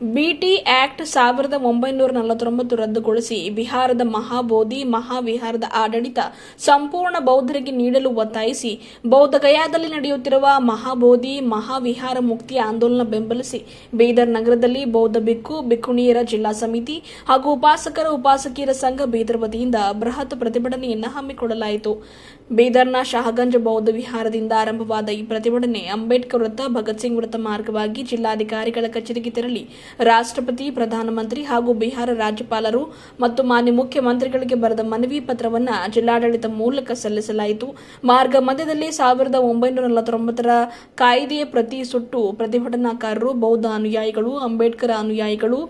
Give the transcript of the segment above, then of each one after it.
BT act ಸಾವಿರದ ಒಂಬೈನೂರ ನಲವತ್ತೊಂಬತ್ತು ರದ್ದುಗೊಳಿಸಿ ಬಿಹಾರದ ಮಹಾಬೋಧಿ, ಮಹಾವಿಹಾರದ ಆಡಳಿತ ಸಂಪೂರ್ಣ ಬೌದ್ಧರಿಗೆ ನೀಡಲು ಒತ್ತಾಯಿಸಿ, ಬೌದ್ಧಗಯಾದಲ್ಲಿ ನಡೆಯುತ್ತಿರುವ ಮಹಾಬೋಧಿ, ಮಹಾವಿಹಾರ ಮುಕ್ತಿ ಆಂದೋಲನ ಬೆಂಬಲಿಸಿ ಬೀದರ್ ನಗರದಲ್ಲಿ ಬೌದ್ಧ ಬಿಕ್ಕು, ಬಿಕ್ಕುಣಿಯರ ಜಿಲ್ಲಾ ಸಮಿತಿ ಹಾಗೂ ಉಪಾಸಕರ, ಉಪಾಸಕಿಯರ ಸಂಘ ಬೀದರ್ ವತಿಯಿಂದ ಬೃಹತ್ ಪ್ರತಿಭಟನೆಯನ್ನು ಹಮ್ಮಿಕೊಳ್ಳಲಾಯಿತು. ಬೀದರ್ನ ಶಹಗಂಜ್ ಬೌದ್ಧ ವಿಹಾರದಿಂದ ಆರಂಭವಾದ ಈ ಪ್ರತಿಭಟನೆ ಅಂಬೇಡ್ಕರ್ ವೃತ್ತ, ಭಗತ್ ಸಿಂಗ್ ವೃತ್ತ ಮಾರ್ಗವಾಗಿ ಜಿಲ್ಲಾಧಿಕಾರಿಗಳ ಕಚೇರಿಗೆ ತೆರಳಿ. ರಾಷ್ಟ್ರಪತಿ, ಪ್ರಧಾನಮಂತ್ರಿ ಹಾಗೂ ಬಿಹಾರ ರಾಜ್ಯಪಾಲರು ಮತ್ತು ಮಾನ್ಯ ಮುಖ್ಯಮಂತ್ರಿಗಳಿಗೆ ಬರೆದ ಮನವಿ ಪತ್ರವನ್ನು ಜಿಲ್ಲಾಡಳಿತ ಮೂಲಕ ಸಲ್ಲಿಸಲಾಯಿತು. ಮಾರ್ಗ ಮಧ್ಯದಲ್ಲಿ ಸಾವಿರದ ಒಂಬೈನೂರ ನಲವತ್ತೊಂಬತ್ತರ ಕಾಯ್ದೆಯ ಪ್ರತಿ ಸುಟ್ಟು ಪ್ರತಿಭಟನಾಕಾರರು, ಬೌದ್ಧ ಅನುಯಾಯಿಗಳು, ಅಂಬೇಡ್ಕರ್ ಅನುಯಾಯಿಗಳು,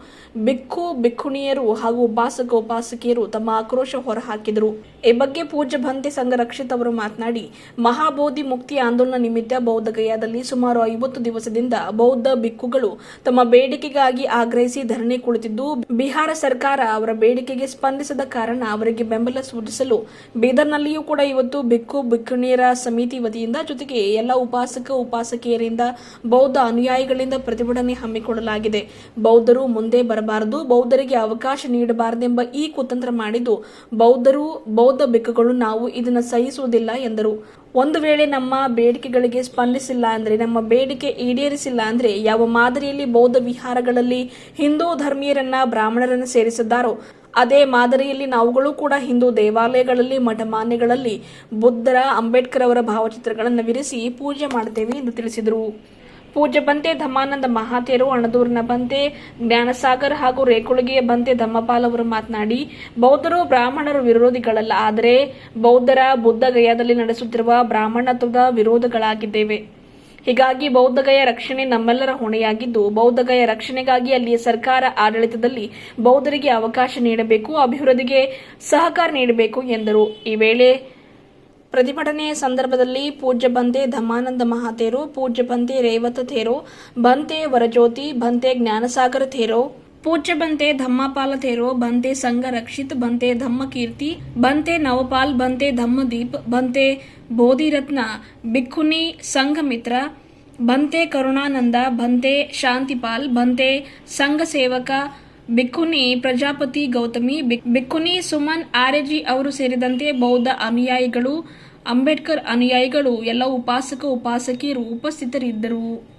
ಬಿಕ್ಕು, ಬಿಕ್ಕುಣಿಯರು ಹಾಗೂ ಉಪಾಸಕ ಉಪಾಸಕಿಯರು ತಮ್ಮ ಆಕ್ರೋಶ ಹೊರಹಾಕಿದರು. ಈ ಬಗ್ಗೆ ಪೂಜ್ಯ ಭಂತೆ ಸಂಘ ಅವರು ಮಾತನಾಡಿ, ಮಹಾಬೋಧಿ ಮುಕ್ತಿ ಆಂದೋಲನ ನಿಮಿತ್ತ ಬೌದ್ಧ ಗಯಾದಲ್ಲಿ ಸುಮಾರು ಐವತ್ತು ದಿವಸದಿಂದ ಬೌದ್ಧ ಬಿಕ್ಕುಗಳು ತಮ್ಮ ಬೇಡಿಕೆಗಾಗಿ ಆಗ್ರಹಿಸಿ ಧರಣಿ ಕುಳಿತಿದ್ದು, ಬಿಹಾರ ಸರ್ಕಾರ ಅವರ ಬೇಡಿಕೆಗೆ ಸ್ಪಂದಿಸದ ಕಾರಣ ಅವರಿಗೆ ಬೆಂಬಲ ಸೂಚಿಸಲು ಬೀದರ್ನಲ್ಲಿಯೂ ಕೂಡ ಇವತ್ತು ಬಿಕ್ಕು ಬಿಕ್ಕುಣಿಯರ ಸಮಿತಿ ವತಿಯಿಂದ ಜೊತೆಗೆ ಎಲ್ಲ ಉಪಾಸಕ ಉಪಾಸಕಿಯರಿಂದ ಬೌದ್ಧ ಅನುಯಾಯಿಗಳಿಂದ ಪ್ರತಿಭಟನೆ ಹಮ್ಮಿಕೊಳ್ಳಲಾಗಿದೆ. ಬೌದ್ಧರು ಮುಂದೆ ಬರಬಾರದು, ಬೌದ್ಧರಿಗೆ ಅವಕಾಶ ನೀಡಬಾರದೆಂಬ ಈ ಕುತಂತ್ರ ಮಾಡಿದ್ದು, ಬೌದ್ಧರು, ಬೌದ್ಧ ಬಿಕ್ಕುಗಳು ನಾವು ಇದನ್ನು ಸಹಿಸುವುದಿಲ್ಲ ಎಂದರು. ಒಂದು ವೇಳೆ ನಮ್ಮ ಬೇಡಿಕೆಗಳಿಗೆ ಸ್ಪಂದಿಸಿಲ್ಲ ಅಂದರೆ, ನಮ್ಮ ಬೇಡಿಕೆ ಈಡೇರಿಸಿಲ್ಲ ಅಂದರೆ, ಯಾವ ಮಾದರಿಯಲ್ಲಿ ಬೌದ್ಧ ವಿಹಾರಗಳಲ್ಲಿ ಹಿಂದೂ ಧರ್ಮೀಯರನ್ನ ಬ್ರಾಹ್ಮಣರನ್ನ ಸೇರಿಸಿದ್ದಾರೋ, ಅದೇ ಮಾದರಿಯಲ್ಲಿ ನಾವುಗಳು ಕೂಡ ಹಿಂದೂ ದೇವಾಲಯಗಳಲ್ಲಿ, ಮಠಮಾನ್ಯಗಳಲ್ಲಿ ಬುದ್ಧರ ಅಂಬೇಡ್ಕರ್ ಅವರ ಭಾವಚಿತ್ರಗಳನ್ನು ವಿರಿಸಿ ಪೂಜೆ ಮಾಡುತ್ತೇವೆ ಎಂದು ತಿಳಿಸಿದರು. ಪೂಜ್ಯ ಬಂತೆ, ಧಮಾನಂದ ಮಹಾತೇರು ಅಣದೂರಿನ ಬಂತೆ, ಜ್ಞಾನಸಾಗರ್ ಹಾಗೂ ರೇಕುಳಗಿಯ ಬಂತೆ ಧಮ್ಮಪಾಲ್ ಅವರು ಮಾತನಾಡಿ, ಬೌದ್ಧರು, ಬ್ರಾಹ್ಮಣರು ವಿರೋಧಿಗಳಲ್ಲ, ಆದರೆ ಬೌದ್ಧರ ಬುದ್ಧ ಗಯಾದಲ್ಲಿ ನಡೆಸುತ್ತಿರುವ ಬ್ರಾಹ್ಮಣತ್ವದ ವಿರೋಧಗಳಾಗಿದ್ದೇವೆ. ಹೀಗಾಗಿ ಬೌದ್ಧಗಯ ರಕ್ಷಣೆ ನಮ್ಮೆಲ್ಲರ ಹೊಣೆಯಾಗಿದ್ದು, ಬೌದ್ಧಗಯ ರಕ್ಷಣೆಗಾಗಿ ಅಲ್ಲಿಯ ಸರ್ಕಾರ ಆಡಳಿತದಲ್ಲಿ ಬೌದ್ಧರಿಗೆ ಅವಕಾಶ ನೀಡಬೇಕು, ಅಭಿವೃದ್ಧಿಗೆ ಸಹಕಾರ ನೀಡಬೇಕು ಎಂದರು. ಈ ವೇಳೆ ಪ್ರತಿಭಟನೆಯ ಸಂದರ್ಭದಲ್ಲಿ ಪೂಜ್ಯ ಬಂತೆ ಧಮಾನಂದ ಮಹಾತೇರು, ಪೂಜ್ಯ ಬಂತೆ ರೇವತ ಥೇರೋ ಬಂತೆ ವರಜ್ಯೋತಿ, ಬಂತೆ ಜ್ಞಾನಸಾಗರ ಥೇರೋ ಪೂಜ್ಯ ಬಂತೆ ಧಮ್ಮಪಾಲ ಥೇರೋ ಬಂತೆ ಸಂಘ ರಕ್ಷಿತ್, ಬಂತೆ ಧಮ್ಮ ಕೀರ್ತಿ, ಬಂತೆ ನವಪಾಲ್, ಬಂತೆ ಧಮ್ಮ ದೀಪ್, ಬಂತೆ ಬೋಧಿರತ್ನ, ಬಿಕ್ಕುನಿ ಸಂಘ ಮಿತ್ರ, ಬಂತೆ ಕರುಣಾನಂದ, ಬಂತೆ ಶಾಂತಿಪಾಲ್, ಬಂತೆ ಸಂಘ ಸೇವಕ ಬಿಕ್ಕುನಿ ಪ್ರಜಾಪತಿ ಗೌತಮಿ, ಬಿಕ್- ಬಿಕ್ಕುನಿ ಸುಮನ್ ಆರೆಜಿ ಅವರು ಸೇರಿದಂತೆ ಬೌದ್ಧ ಅನುಯಾಯಿಗಳು, ಅಂಬೇಡ್ಕರ್ ಅನುಯಾಯಿಗಳು, ಎಲ್ಲ ಉಪಾಸಕ, ಉಪಾಸಕಿಯರು ಉಪಸ್ಥಿತರಿದ್ದರು.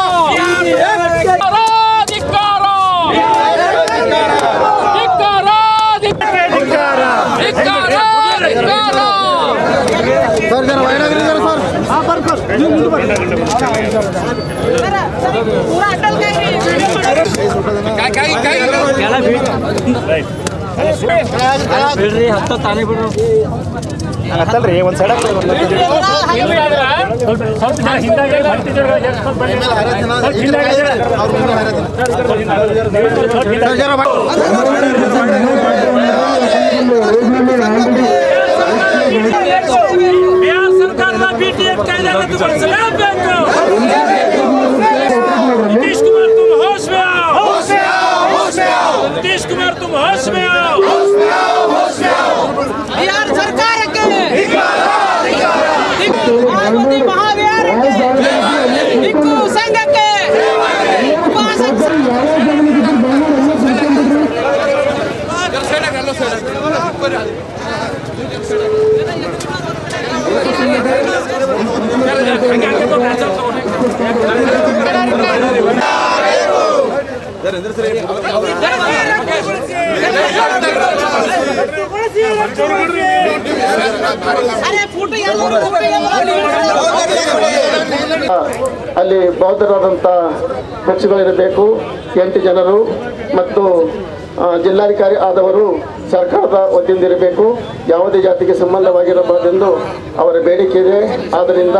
ಕೈ- ಕೈ- ಕೈ- ಹತ್ತಲ್ರಿ ಒಂದ್ ಸೈಡ್ ಬಿಹಾರ ಸರ್ಕಾರದ ಬಿಟಿಎಫ್ ಕಾಯ್ದೆ ರದ್ದುಗೊಳಿಸಲೇಬೇಕು ಪಕ್ಷಗಳು ಪಕ್ಷಗಳಿರಬೇಕು ಎಂಟು ಜನರು ಮತ್ತು ಜಿಲ್ಲಾಧಿಕಾರಿ ಆದವರು ಸರ್ಕಾರದ ವತಿಯಿಂದ ಇರಬೇಕು ಯಾವುದೇ ಜಾತಿಗೆ ಸಂಬಂಧವಾಗಿರಬಾರದೆಂದು ಅವರ ಬೇಡಿಕೆ ಇದೆ. ಆದ್ದರಿಂದ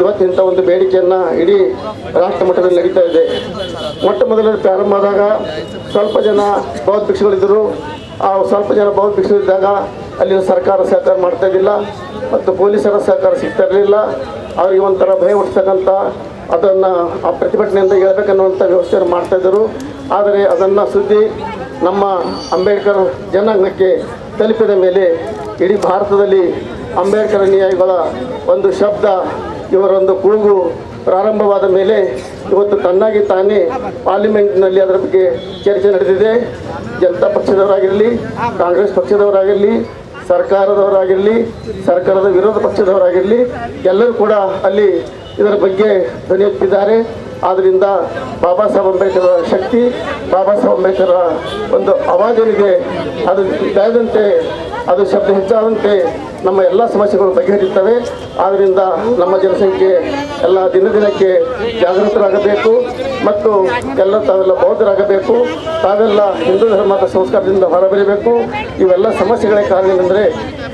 ಇವತ್ತಿಂಥ ಒಂದು ಬೇಡಿಕೆಯನ್ನು ಇಡೀ ರಾಷ್ಟ್ರ ಮಟ್ಟದಲ್ಲಿ ನಡೀತಾ ಇದೆ. ಮೊಟ್ಟ ಮೊದಲನೇ ಪ್ರಾರಂಭ ಆದಾಗ ಸ್ವಲ್ಪ ಜನ ಬೌದ್ಧ ಭಿಕ್ಷುಗಳಿದ್ದರು. ಆ ಸ್ವಲ್ಪ ಜನ ಬೌದ್ಧ ಭಿಕ್ಷುಗಳಿದ್ದಾಗ ಅಲ್ಲಿ ಸರ್ಕಾರ ಸಹಕಾರ ಮಾಡ್ತಾ ಇದ್ದಿಲ್ಲ ಮತ್ತು ಪೊಲೀಸರ ಸಹಕಾರ ಸಿಗ್ತಾ ಇರಲಿಲ್ಲ. ಅವರಿಗೆ ಒಂಥರ ಭಯ ಹುಟ್ಟಿಸ್ತಕ್ಕಂಥ ಅದನ್ನು ಆ ಪ್ರತಿಭಟನೆಯಿಂದ ಹೇಳ್ಬೇಕನ್ನುವಂಥ ವ್ಯವಸ್ಥೆಯನ್ನು ಮಾಡ್ತಾಯಿದ್ದರು ಆದರೆ ಅದನ್ನು ಸುದ್ದಿ ನಮ್ಮ ಅಂಬೇಡ್ಕರ್ ಜನಾಂಗಕ್ಕೆ ತಲುಪಿದ ಮೇಲೆ ಇಡೀ ಭಾರತದಲ್ಲಿ ಅಂಬೇಡ್ಕರ್ ಅನುಯಾಯಿಗಳ ಒಂದು ಶಬ್ದ, ಇವರೊಂದು ಕೂಗು ಪ್ರಾರಂಭವಾದ ಮೇಲೆ ಇವತ್ತು ತನ್ನಾಗಿ ತಾನೇ ಪಾರ್ಲಿಮೆಂಟ್ನಲ್ಲಿ ಅದರ ಬಗ್ಗೆ ಚರ್ಚೆ ನಡೆದಿದೆ. ಜನತಾ ಪಕ್ಷದವರಾಗಿರಲಿ, ಕಾಂಗ್ರೆಸ್ ಪಕ್ಷದವರಾಗಿರಲಿ, ಸರ್ಕಾರದವರಾಗಿರಲಿ, ಸರ್ಕಾರದ ವಿರೋಧ ಪಕ್ಷದವರಾಗಿರಲಿ, ಎಲ್ಲರೂ ಕೂಡ ಅಲ್ಲಿ ಇದರ ಬಗ್ಗೆ ಧ್ವನಿ ಎತ್ತಿದ್ದಾರೆ ಆದ್ದರಿಂದ ಬಾಬಾ ಸಾಹೇಬ್ ಅಂಬೇಡ್ಕರ್ ಶಕ್ತಿ, ಬಾಬಾ ಸಾಹೇಬ್ ಅಂಬೇಡ್ಕರ್ ಒಂದು ಅವಾಜನಿಗೆ ಅದು ಬೆಳೆದಂತೆ ಅದು ಶಬ್ದ ಹೆಚ್ಚಾದಂತೆ ನಮ್ಮ ಎಲ್ಲ ಸಮಸ್ಯೆಗಳು ಬಗೆಹರಿಯುತ್ತವೆ ಆದ್ದರಿಂದ ನಮ್ಮ ಜನಸಂಖ್ಯೆ ಎಲ್ಲ ದಿನ ದಿನಕ್ಕೆ ಜಾಗೃತರಾಗಬೇಕು. ಮತ್ತು ಎಲ್ಲ ತಾವೆಲ್ಲ ಬೌದ್ಧರಾಗಬೇಕು. ತಾವೆಲ್ಲ ಹಿಂದೂ ಧರ್ಮದ ಸಂಸ್ಕಾರದಿಂದ ಹೊರಬರಬೇಕು. ಇವೆಲ್ಲ ಸಮಸ್ಯೆಗಳ ಕಾರಣ ಏನಂದರೆ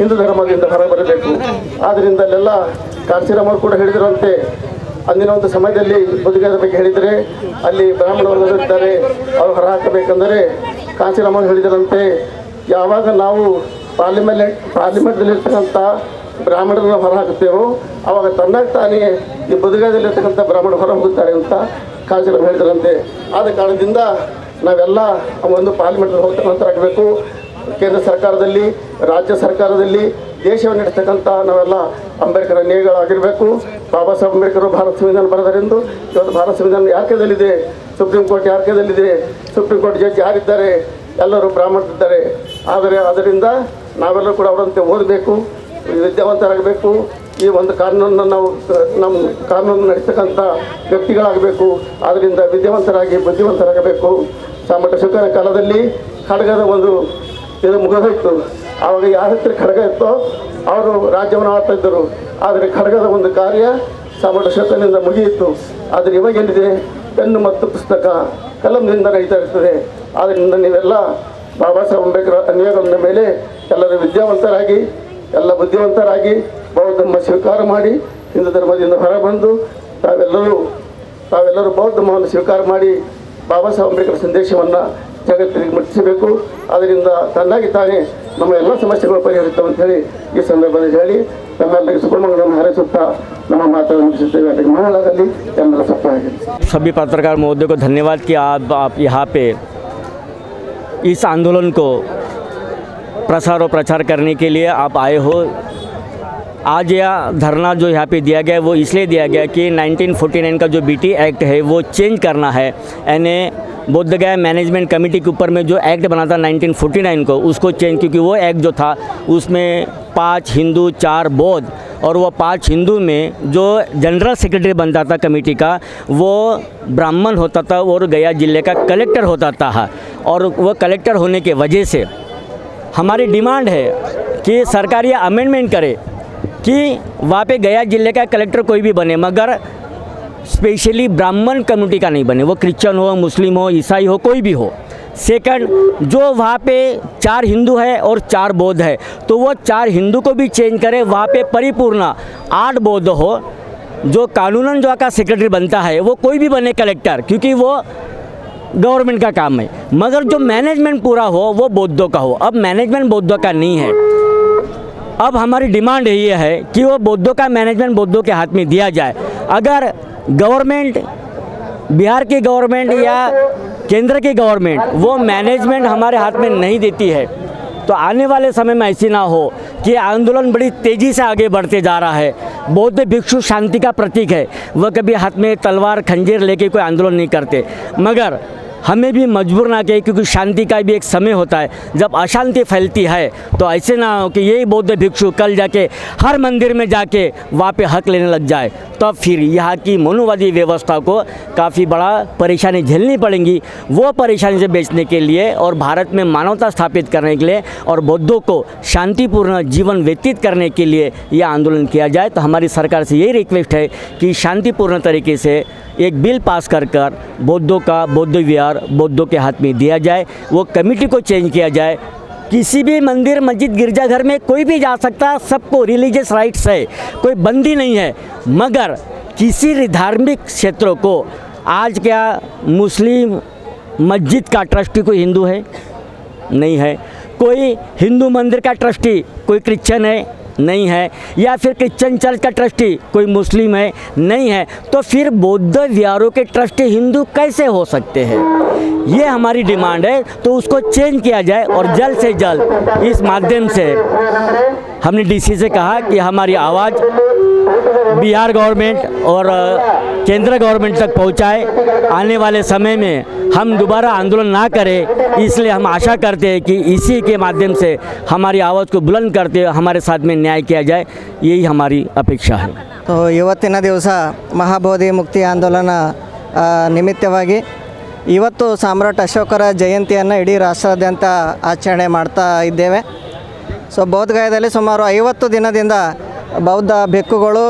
ಹಿಂದೂ ಧರ್ಮದಿಂದ ಹೊರಬರಬೇಕು. ಆದ್ದರಿಂದ ಅಲ್ಲೆಲ್ಲ ಕಾಂಚೀರಾಮ್ ಅವರು ಕೂಡ ಹೇಳಿದ್ರಂತೆ, ಅಂದಿನ ಒಂದು ಸಮಯದಲ್ಲಿ ಬದುಕದ ಬಗ್ಗೆ ಹೇಳಿದರೆ, ಅಲ್ಲಿ ಬ್ರಾಹ್ಮಣ ಇರ್ತಾರೆ ಅವರು ಹೊರ ಹಾಕಬೇಕೆಂದರೆ ಕಾಂಚೀರಾಮ್ ಅವರು ಹೇಳಿದರಂತೆ, ಯಾವಾಗ ನಾವು ಪಾರ್ಲಿಮೆಂಟ್ ಪಾರ್ಲಿಮೆಂಟ್ನಲ್ಲಿರ್ತಕ್ಕಂಥ ಬ್ರಾಹ್ಮಣರನ್ನ ಹೊರ ಹಾಕುತ್ತೇವೋ ಆವಾಗ ತನ್ನಾಗ ತಾನೇ ಈ ಬದುಕದಲ್ಲಿರ್ತಕ್ಕಂಥ ಬ್ರಾಹ್ಮಣ ಹೊರ ಹೋಗುತ್ತಾರೆ ಅಂತ ಕಾಂಚೀರಾಮ್ ಹೇಳಿದರಂತೆ. ಆದ ಕಾರಣದಿಂದ ನಾವೆಲ್ಲ ಒಂದು ಪಾರ್ಲಿಮೆಂಟ್ ಹೋಗ್ತಕ್ಕಂಥರಾಗಬೇಕು ಕೇಂದ್ರ ಸರ್ಕಾರದಲ್ಲಿ, ರಾಜ್ಯ ಸರ್ಕಾರದಲ್ಲಿ ದೇಶವನ್ನು ನಡೆಸ್ತಕ್ಕಂಥ ನಾವೆಲ್ಲ ಅಂಬೇಡ್ಕರ್ ನೇಗಳಾಗಿರಬೇಕು. ಬಾಬಾ ಸಾಹೇಬ್ ಅಂಬೇಡ್ಕರ್ ಭಾರತ ಸಂವಿಧಾನ ಬರೆದರೆಂದು. ಇವತ್ತು ಭಾರತ ಸಂವಿಧಾನ ಯಾಕೆದಲ್ಲಿದೆ ಸುಪ್ರೀಂ ಕೋರ್ಟ್ ಯಾಕೆದಲ್ಲಿದೆ ಸುಪ್ರೀಂ ಕೋರ್ಟ್ ಜಡ್ಜ್ ಯಾರಿದ್ದಾರೆ? ಎಲ್ಲರೂ ಬ್ರಾಹ್ಮಣರಿದ್ದಾರೆ. ಆದರೆ ಅದರಿಂದ ನಾವೆಲ್ಲರೂ ಕೂಡ ಅವರಂತೆ ಓದಬೇಕು, ವಿದ್ಯಾವಂತರಾಗಬೇಕು. ಈ ಒಂದು ಕಾನೂನನ್ನು ನಾವು, ನಮ್ಮ ಕಾನೂನು ನಡೆಸ್ತಕ್ಕಂಥ ವ್ಯಕ್ತಿಗಳಾಗಬೇಕು. ಆದ್ದರಿಂದ ವಿದ್ಯಾವಂತರಾಗಿ ಬುದ್ಧಿವಂತರಾಗಬೇಕು. ಸಾಮಟ ಶುಕ್ರನ ಕಾಲದಲ್ಲಿ ಖಡ್ಗದ ಒಂದು ಇದು ಮುಗಿದೋಯ್ತು ಆವಾಗ ಯಾರ ಹತ್ರ ಖಡ್ಗ ಇತ್ತೋ ಅವರು ರಾಜ್ಯವನ್ನು ಆಡ್ತಾ ಇದ್ದರು. ಆದರೆ ಖಡ್ಗದ ಒಂದು ಕಾರ್ಯ ಸಾಮಾನ್ಯ ಶುಕನಿಂದ ಮುಗಿಯಿತು. ಆದರೆ ಇವಾಗ ಏನಿದೆ ಪೆನ್ನು ಮತ್ತು ಪುಸ್ತಕ ಕಲಂದಿಂದ ನಡೀತಾ ಇರ್ತದೆ. ಆದ್ದರಿಂದ ನೀವೆಲ್ಲ ಬಾಬಾ ಸಾಹೇಬ್ ಅಂಬೇಡ್ಕರ್ ಅನ್ಯಾಯಗಳ ಮೇಲೆ ಎಲ್ಲರೂ ವಿದ್ಯಾವಂತರಾಗಿ, ಎಲ್ಲ ಬುದ್ಧಿವಂತರಾಗಿ ಬೌದ್ಧ ಧರ್ಮ ಸ್ವೀಕಾರ ಮಾಡಿ, ಹಿಂದೂ ಧರ್ಮದಿಂದ ಹೊರಬಂದು ತಾವೆಲ್ಲರೂ ತಾವೆಲ್ಲರೂ ಬೌದ್ಧ ಧರ್ಮವನ್ನು ಸ್ವೀಕಾರ ಮಾಡಿ ಬಾಬಾ ಸಾಹೇಬ್ ಅಂಬೇಡ್ಕರ್ ಸಂದೇಶವನ್ನು ಜಗತ್ತಿಗೆ ಮುಟ್ಟಿಸಬೇಕು ಅದರಿಂದ ತನ್ನಾಗಿ ತಾನೇ ನಮ್ಮ ಎಲ್ಲ ಸಮಸ್ಯೆಗಳು ಪರಿಹರಿಸ್ತವೆ ಅಂತ ಹೇಳಿ ಈ ಸಂದರ್ಭದಲ್ಲಿ ಹೇಳಿ ನಮ್ಮೆಲ್ಲರಿಗೆ ಸುಬ್ರಹ್ಮಣ್ಯವನ್ನು ಹಾರೈಸುತ್ತಾ ನಮ್ಮ ಮಾತನ್ನು ಮುಗಿಸುತ್ತೇವೆ ಅದಕ್ಕೆ ಮಹಾಳಾಗಲಿ ಎಲ್ಲರ ಸಫಲವಾಗಲಿ सभी पत्रकार महोदय को धन्यवाद कि आप आप यहाँ पे इस आंदोलन को प्रसार और प्रचार करने के लिए आप आए हो आज यह धरना जो यहाँ पे दिया गया है वो इसलिए दिया गया कि 1949 का जो बीटी एक्ट है वो चेंज करना है यानी बोधगया मैनेजमेंट कमेटी के ऊपर में जो एक्ट बना था 1949 को, उसको चेंज क्योंकि वो एक्ट जो था, उसमें पाँच हिंदू, चार बौद्ध और वो पाँच हिंदू में जो जनरल सेक्रेटरी बनता था कमेटी का, वो ब्राह्मण होता था और गया ज़िले का कलेक्टर होता था। और वो कलेक्टर होने के वजह से हमारी डिमांड है कि सरकार ये अमेंडमेंट करे कि वहाँ पे गया ज़िले का कलेक्टर कोई भी बने, मगर स्पेशली ब्राह्मण कम्युनिटी का नहीं बने। वो क्रिश्चियन हो, मुस्लिम हो, ईसाई हो, कोई भी हो। सेकंड जो वहाँ पे चार हिंदू है और चार बौद्ध है तो वो चार हिंदू को भी चेंज करे, वहाँ पे परिपूर्ण आठ बौद्ध हो, जो कानूनन जो का सेक्रेटरी बनता है, वो कोई भी बने कलेक्टर क्योंकि वो गवर्नमेंट का काम है। मगर जो मैनेजमेंट पूरा हो, वो बौद्धों का हो। अब मैनेजमेंट बौद्धों का नहीं है। अब हमारी डिमांड ये है कि वो बौद्धों का मैनेजमेंट बौद्धों के हाथ में दिया जाए। अगर गवर्नमेंट, बिहार की गवर्नमेंट या केंद्र की गवर्नमेंट, वो मैनेजमेंट हमारे हाथ में नहीं देती है। तो आने वाले समय में ऐसी ना हो कि आंदोलन बड़ी तेज़ी से आगे बढ़ते जा रहा है। बौद्ध भिक्षु शांति का प्रतीक है। वह कभी हाथ में तलवार, खंजीर लेके कोई आंदोलन नहीं करते। मगर हमें भी मजबूर ना किया क्योंकि शांति का भी एक समय होता है। जब अशांति फैलती है तो ऐसे ना हो कि यही बौद्ध भिक्षु कल जाके, हर मंदिर में जाके वहाँ पे हक लेने लग जाए तब फिर यहाँ की मनुवादी व्यवस्था को काफ़ी बड़ा परेशानी झेलनी पड़ेंगी। वो परेशानी से बेचने के लिए और भारत में मानवता स्थापित करने के लिए और बौद्धों को शांतिपूर्ण जीवन व्यतीत करने के लिए यह आंदोलन किया जाए तो हमारी सरकार से यही रिक्वेस्ट है कि शांतिपूर्ण तरीके से एक बिल पास कर कर बौद्धों का, बौद्ध विहार बौद्धों के हाथ में दिया जाए, वो कमेटी को चेंज किया जाए। किसी भी मंदिर, मस्जिद, गिरजाघर में कोई भी जा सकता, सबको रिलीजियस राइट्स है, कोई बंदी नहीं है। मगर किसी भी धार्मिक क्षेत्रों को, आज क्या मुस्लिम मस्जिद का ट्रस्टी कोई हिंदू है? नहीं है। कोई हिंदू मंदिर का ट्रस्टी, कोई क्रिश्चियन है? नहीं है, या फिर क्रिश्चन चर्च का ट्रस्टी कोई मुस्लिम है, नहीं है तो फिर बौद्ध विहारों के ट्रस्टी हिंदू कैसे हो सकते हैं? ये हमारी डिमांड है तो उसको चेंज किया जाए और जल्द से जल्द इस माध्यम से। हमने डीसी से कहा कि हमारी आवाज़ बिहार गवर्नमेंट और अ, केंद्र गवर्नमेंट तक पहुंचाए आने वाले समय में हम दोबारा आंदोलन ना करें इसलिए हम आशा करते हैं कि इसी के माध्यम से हमारी आवाज़ को बुलंद करते हुए हमारे साथ में न्याय किया जाए यही हमारी अपेक्षा है ಸೊ ಇವತ್ತಿನ ದಿವಸ ಮಹಾಬೋಧಿ ಮುಕ್ತಿ ಆಂದೋಲನ ಆ, ನಿಮಿತ್ತವಾಗಿ ಇವತ್ತು ಸಾಮ್ರಾಟ್ ಅಶೋಕರ ಜಯಂತಿಯನ್ನು ಇಡೀ ರಾಷ್ಟ್ರಾದ್ಯಂತ ಆಚರಣೆ ಮಾಡ್ತಾ ಇದ್ದೇವೆ ಸೊ ಬೌದ್ಧಗಯದಲ್ಲಿ ಸುಮಾರು ಐವತ್ತು ದಿನದಿಂದ ಬೌದ್ಧ ಬೆಕ್ಕುಗಳು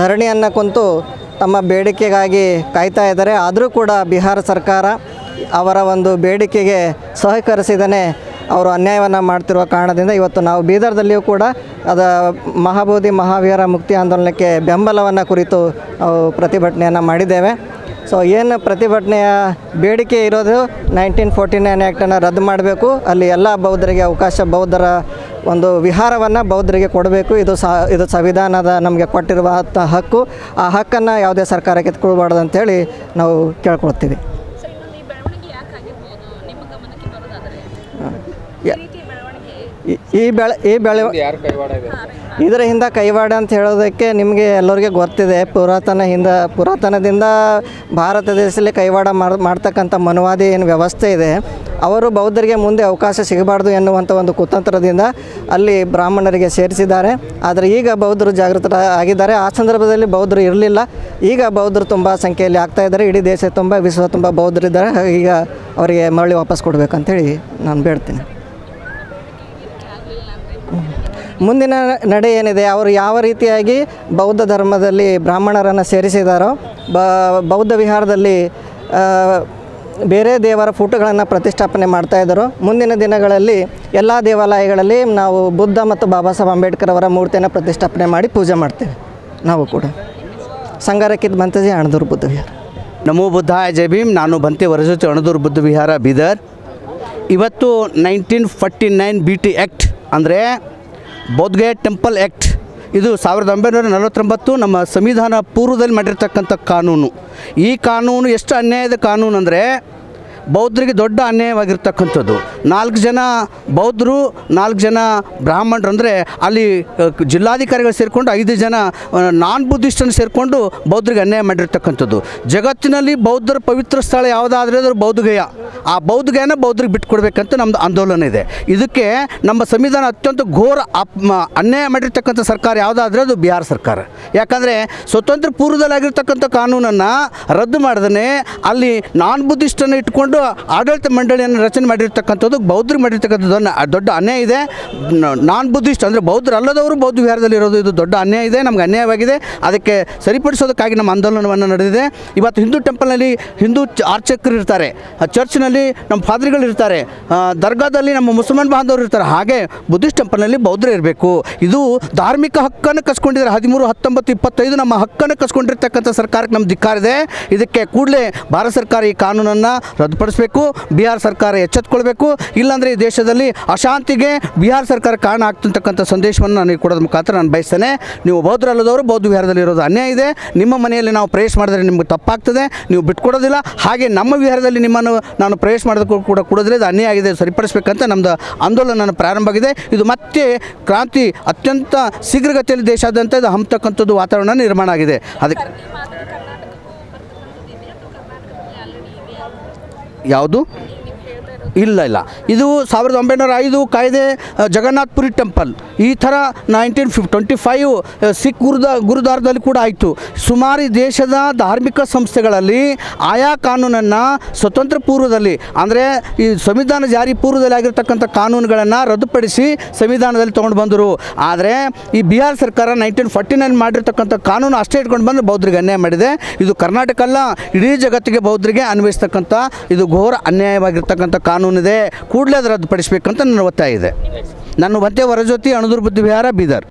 ಧರಣಿಯನ್ನು ಕುಂತು ತಮ್ಮ ಬೇಡಿಕೆಗಾಗಿ ಕಾಯ್ತಾ ಇದ್ದಾರೆ. ಆದರೂ ಕೂಡ ಬಿಹಾರ ಸರ್ಕಾರ ಅವರ ಒಂದು ಬೇಡಿಕೆಗೆ ಸಹಕರಿಸಿದನೆ ಅವರು ಅನ್ಯಾಯವನ್ನು ಮಾಡ್ತಿರುವ ಕಾರಣದಿಂದ ಇವತ್ತು ನಾವು ಬೀದರ್ದಲ್ಲಿಯೂ ಕೂಡ ಅದ ಮಹಾಬೋಧಿ ಮಹಾವೀರ ಮುಕ್ತಿ ಆಂದೋಲನಕ್ಕೆ ಬೆಂಬಲವನ್ನು ಕುರಿತು ನಾವು ಪ್ರತಿಭಟನೆಯನ್ನು ಮಾಡಿದ್ದೇವೆ. ಸೊ ಏನು ಪ್ರತಿಭಟನೆಯ ಬೇಡಿಕೆ ಇರೋದು ನೈನ್ಟೀನ್ ಫೋರ್ಟಿ ನೈನ್ ಆ್ಯಕ್ಟನ್ನು ರದ್ದು ಮಾಡಬೇಕು. ಅಲ್ಲಿ ಎಲ್ಲ ಬೌದ್ಧರಿಗೆ ಅವಕಾಶ, ಬೌದ್ಧರ ಒಂದು ವಿಹಾರವನ್ನು ಬೌದ್ಧರಿಗೆ ಕೊಡಬೇಕು. ಇದು ಸ ಇದು ಸಂವಿಧಾನದ ನಮಗೆ ಕೊಟ್ಟಿರುವ ಹಕ್ಕು. ಆ ಹಕ್ಕನ್ನು ಯಾವುದೇ ಸರ್ಕಾರ ಕಿತ್ಕೊಳ್ಬಾರ್ದು ಅಂತೇಳಿ ನಾವು ಕೇಳ್ಕೊಳ್ತೀವಿ. ಈ ಬೆಳವಣಿಗೆ ಯಾಕಾಗಿರ್ಬೋದು ನಿಮ್ಮ ಗಮನಕ್ಕೆ ಬರೋದಾದ್ರೆ ಈ ಬೆಳವಣಿಗೆ ಈ- ಈ ಬೆಳೆ ಈ ಬೆಳೆ ಇದರ ಹಿಂದೆ ಕೈವಾಡ ಅಂತ ಹೇಳೋದಕ್ಕೆ ನಿಮಗೆ ಎಲ್ಲರಿಗೆ ಗೊತ್ತಿದೆ. ಪುರಾತನ ಹಿಂದ ಪುರಾತನದಿಂದ ಭಾರತ ದೇಶದಲ್ಲಿ ಕೈವಾಡ ಮಾಡ್ ಮಾಡ್ತಕ್ಕಂಥ ಮನುವಾದಿ ಏನು ವ್ಯವಸ್ಥೆ ಇದೆ. ಅವರು ಬೌದ್ಧರಿಗೆ ಮುಂದೆ ಅವಕಾಶ ಸಿಗಬಾರ್ದು ಎನ್ನುವಂಥ ಒಂದು ಕುತಂತ್ರದಿಂದ ಅಲ್ಲಿ ಬ್ರಾಹ್ಮಣರಿಗೆ ಸೇರಿಸಿದ್ದಾರೆ. ಆದರೆ ಈಗ ಬೌದ್ಧರು ಜಾಗೃತರ ಆಗಿದ್ದಾರೆ ಆ ಸಂದರ್ಭದಲ್ಲಿ ಬೌದ್ಧರು ಇರಲಿಲ್ಲ. ಈಗ ಬೌದ್ಧರು ತುಂಬ ಸಂಖ್ಯೆಯಲ್ಲಿ ಆಗ್ತಾ ಇದ್ದಾರೆ. ಇಡೀ ದೇಶ ತುಂಬ, ವಿಶ್ವ ತುಂಬ ಬೌದ್ಧರಿದ್ದಾರೆ ಈಗ ಅವರಿಗೆ ಮರಳಿ ವಾಪಸ್ ಕೊಡಬೇಕಂತೇಳಿ ನಾನು ಬೇಡ್ತೀನಿ. ಮುಂದಿನ ನಡೆ ಏನಿದೆ? ಅವರು ಯಾವ ರೀತಿಯಾಗಿ ಬೌದ್ಧ ಧರ್ಮದಲ್ಲಿ ಬ್ರಾಹ್ಮಣರನ್ನು ಸೇರಿಸಿದಾರೋ ಬೌದ್ಧ ವಿಹಾರದಲ್ಲಿ ಬೇರೆ ದೇವರ ಫೋಟೋಗಳನ್ನು ಪ್ರತಿಷ್ಠಾಪನೆ ಮಾಡ್ತಾ ಇದ್ದರು. ಮುಂದಿನ ದಿನಗಳಲ್ಲಿ ಎಲ್ಲ ದೇವಾಲಯಗಳಲ್ಲಿ ನಾವು ಬುದ್ಧ ಮತ್ತು ಬಾಬಾ ಸಾಹೇಬ್ ಅಂಬೇಡ್ಕರ್ ಅವರ ಮೂರ್ತಿಯನ್ನು ಪ್ರತಿಷ್ಠಾಪನೆ ಮಾಡಿ ಪೂಜೆ ಮಾಡ್ತೇವೆ. ನಾವು ಕೂಡ. ಸಂಗಾರಕ್ಕಿದ್ ಬಂತಜಿ ಅಣದೂರು ಬುದ್ಧ ವಿಹಾರ. ನಮೋ ಬುದ್ಧಾಯ ಜೈ ಭೀಮ್. ನಾನು ಬಂತೆ ವರಜೊತೆ ಅಣದೂರು ಬುದ್ಧ ವಿಹಾರ ಬೀದರ್. ಇವತ್ತು nineteen forty nine B T act ಅಂದರೆ ಬೌದ್ಧಗಯ ಟೆಂಪಲ್ ಆ್ಯಕ್ಟ್ ಇದು ಸಾವಿರದ ಒಂಬೈನೂರ ನಲವತ್ತೊಂಬತ್ತು ನಮ್ಮ ಸಂವಿಧಾನ ಪೂರ್ವದಲ್ಲಿ ಮಾಡಿರ್ತಕ್ಕಂಥ ಕಾನೂನು. ಈ ಕಾನೂನು ಎಷ್ಟು ಅನ್ಯಾಯದ ಕಾನೂನು ಅಂದರೆ ಬೌದ್ಧರಿಗೆ ದೊಡ್ಡ ಅನ್ಯಾಯವಾಗಿರ್ತಕ್ಕಂಥದ್ದು. ನಾಲ್ಕು ಜನ ಬೌದ್ಧರು, ನಾಲ್ಕು ಜನ ಬ್ರಾಹ್ಮಣರು ಅಂದರೆ ಅಲ್ಲಿ ಜಿಲ್ಲಾಧಿಕಾರಿಗಳು ಸೇರಿಕೊಂಡು ಐದು ಜನ ನಾನ್ ಬುದ್ಧಿಸ್ಟನ್ನು ಸೇರಿಕೊಂಡು ಬೌದ್ಧರಿಗೆ ಅನ್ಯಾಯ ಮಾಡಿರ್ತಕ್ಕಂಥದ್ದು. ಜಗತ್ತಿನಲ್ಲಿ ಬೌದ್ಧರ ಪವಿತ್ರ ಸ್ಥಳ ಯಾವುದಾದ್ರೆ ಅದು ಬೌದ್ಧಗಯ. ಆ ಬೌದ್ಧಗಯನ ಬೌದ್ಧರಿಗೆ ಬಿಟ್ಕೊಡ್ಬೇಕಂತ ನಮ್ಮದು ಆಂದೋಲನ ಇದೆ. ಇದಕ್ಕೆ ನಮ್ಮ ಸಂವಿಧಾನ ಅತ್ಯಂತ ಘೋರ ಅನ್ಯಾಯ ಮಾಡಿರ್ತಕ್ಕಂಥ ಸರ್ಕಾರ ಯಾವುದಾದ್ರೆ ಅದು ಬಿಹಾರ ಸರ್ಕಾರ. ಯಾಕಂದರೆ ಸ್ವತಂತ್ರ ಪೂರ್ವದಲ್ಲಿ ಆಗಿರ್ತಕ್ಕಂಥ ಕಾನೂನನ್ನು ರದ್ದು ಮಾಡ್ದೇ ಅಲ್ಲಿ ನಾನ್ ಬುದ್ಧಿಸ್ಟನ್ನು ಇಟ್ಕೊಂಡು ಆಡಳಿತ ಮಂಡಳಿಯನ್ನು ರಚನೆ ಮಾಡಿರ್ತಕ್ಕಂಥದ್ದು, ಬೌದ್ಧರು ಮಾಡಿರ್ತಕ್ಕಂಥದ್ದು ದೊಡ್ಡ ಅನ್ಯಾಯ ಇದೆ. ನಾನ್ ಬುದ್ಧಿಸ್ಟ್ ಅಂದರೆ ಬೌದ್ಧರು ಅಲ್ಲದವರು ಬೌದ್ಧ ವಿಹಾರದಲ್ಲಿ ಇರೋದು ಇದು ದೊಡ್ಡ ಅನ್ಯಾಯ ಇದೆ, ನಮ್ಗೆ ಅನ್ಯಾಯವಾಗಿದೆ. ಅದಕ್ಕೆ ಸರಿಪಡಿಸೋದಕ್ಕಾಗಿ ನಮ್ಮ ಆಂದೋಲನವನ್ನು ನಡೆದಿದೆ. ಇವತ್ತು ಹಿಂದೂ ಟೆಂಪಲ್ನಲ್ಲಿ ಹಿಂದೂ ಅರ್ಚಕರು ಇರ್ತಾರೆ. ಚರ್ಚ್ನಲ್ಲಿ ನಮ್ಮ ಫಾದರ್ಗಳು ಇರ್ತಾರೆ. ದರ್ಗಾದಲ್ಲಿ ನಮ್ಮ ಮುಸಲ್ಮಾನ್ ಬಾಂಧವರು ಇರ್ತಾರೆ. ಹಾಗೆ ಬುದ್ಧಿಸ್ಟ್ ಟೆಂಪಲ್ನಲ್ಲಿ ಬೌದ್ಧರು ಇರಬೇಕು. ಇದು ಧಾರ್ಮಿಕ ಹಕ್ಕನ್ನು ಕಸ್ಕೊಂಡಿದ್ದಾರೆ. ಹದಿಮೂರು, ಹತ್ತೊಂಬತ್ತು, ಇಪ್ಪತ್ತೈದು ನಮ್ಮ ಹಕ್ಕನ್ನು ಕಸ್ಕೊಂಡಿರ್ತಕ್ಕಂಥ ಸರ್ಕಾರಕ್ಕೆ ನಮ್ಮ ಧಿಕ್ಕಾರಿದೆ ಇದಕ್ಕೆ ಕೂಡಲೇ ಭಾರತ ಸರ್ಕಾರ ಈ ಕಾನೂನನ್ನು ರದ್ದುಪಡಿಸಬೇಕು ಬಿಹಾರ ಸರ್ಕಾರ ಎಚ್ಚೆತ್ತುಕೊಳ್ಬೇಕು ಇಲ್ಲಾಂದರೆ ಈ ದೇಶದಲ್ಲಿ ಅಶಾಂತಿಗೆ ಬಿಹಾರ ಸರ್ಕಾರ ಕಾರಣ ಆಗ್ತಿರ್ತಕ್ಕಂಥ ಸಂದೇಶವನ್ನು ನನಗೆ ಕೊಡೋದ್ರ ಮುಖಾಂತರ ನಾನು ಬಯಸ್ತೇನೆ. ನೀವು ಬೌದ್ಧರಲ್ಲದವರು ಬೌದ್ಧ ವಿಹಾರದಲ್ಲಿ ಇರೋದು ಅನ್ಯಾಯ ಇದೆ. ನಿಮ್ಮ ಮನೆಯಲ್ಲಿ ನಾವು ಪ್ರವೇಶ ಮಾಡಿದ್ರೆ ನಿಮ್ಗೆ ತಪ್ಪಾಗ್ತದೆ. ನೀವು ಬಿಟ್ಕೊಡೋದಿಲ್ಲ. ಹಾಗೆ ನಮ್ಮ ವಿಹಾರದಲ್ಲಿ ನಿಮ್ಮನ್ನು ನಾನು ಪ್ರವೇಶ ಮಾಡೋದಕ್ಕೂ ಕೂಡ ಕೊಡೋದ್ರೆ ಇದು ಅನ್ಯಾಯ ಆಗಿದೆ, ಸರಿಪಡಿಸಬೇಕಂತ ನಮ್ಮದು ಆಂದೋಲನ ಪ್ರಾರಂಭ ಆಗಿದೆ. ಇದು ಮತ್ತೆ ಕ್ರಾಂತಿ ಅತ್ಯಂತ ಶೀಘ್ರಗತಿಯಲ್ಲಿ ದೇಶಾದ್ಯಂತ ಇದು ಹಂಬ್ತಕ್ಕಂಥದ್ದು ವಾತಾವರಣ ನಿರ್ಮಾಣ ಆಗಿದೆ. ಅದಕ್ಕೆ ಯಾವುದು ಇಲ್ಲ ಇಲ್ಲ. ಇದು ಸಾವಿರದ ಒಂಬೈನೂರ ಐದು ಕಾಯ್ದೆ ಜಗನ್ನಾಥ್ಪುರಿ ಟೆಂಪಲ್. ಈ ಥರ ನೈನ್ಟೀನ್ ಫಿಫ್, ಟ್ವೆಂಟಿ ಫೈವ್ ಸಿಖ್ ಗುರುದ, ಗುರುದ್ವಾರದಲ್ಲಿ ಕೂಡ ಆಯಿತು. ಸುಮಾರು ದೇಶದ ಧಾರ್ಮಿಕ ಸಂಸ್ಥೆಗಳಲ್ಲಿ ಆಯಾ ಕಾನೂನನ್ನು ಸ್ವತಂತ್ರ ಪೂರ್ವದಲ್ಲಿ, ಅಂದರೆ ಈ ಸಂವಿಧಾನ ಜಾರಿ ಪೂರ್ವದಲ್ಲಿ ಆಗಿರತಕ್ಕಂಥ ಕಾನೂನುಗಳನ್ನು ರದ್ದುಪಡಿಸಿ ಸಂವಿಧಾನದಲ್ಲಿ ತೊಗೊಂಡು ಬಂದರು. ಆದರೆ ಈ ಬಿಹಾರ ಸರ್ಕಾರ ನೈನ್ಟೀನ್ ಫಾರ್ಟಿ ನೈನ್ ಮಾಡಿರ್ತಕ್ಕಂಥ ಕಾನೂನು ಅಷ್ಟೇ ಇಟ್ಕೊಂಡು ಬಂದು ಬೌದ್ಧರಿಗೆ ಅನ್ಯಾಯ ಮಾಡಿದೆ. ಇದು ಕರ್ನಾಟಕ ಅಲ್ಲ, ಇಡೀ ಜಗತ್ತಿಗೆ ಬೌದ್ಧರಿಗೆ ಅನ್ವಯಿಸ್ತಕ್ಕಂಥ, ಇದು ಘೋರ ಅನ್ಯಾಯವಾಗಿರ್ತಕ್ಕಂಥ ಕಾನೂನಿದೆ ಕೂಡಲೇ ಅದು ಅಂತ ನನ್ನ ಒತ್ತಾಯ ಇದೆ. ನಾನು ಮತ್ತೆ ವರಜ್ಯೋತಿ ಅಣದುರ್ಬುದ್ಧಿ ಬುದ್ಧ ವಿಹಾರ ಬೀದರ್.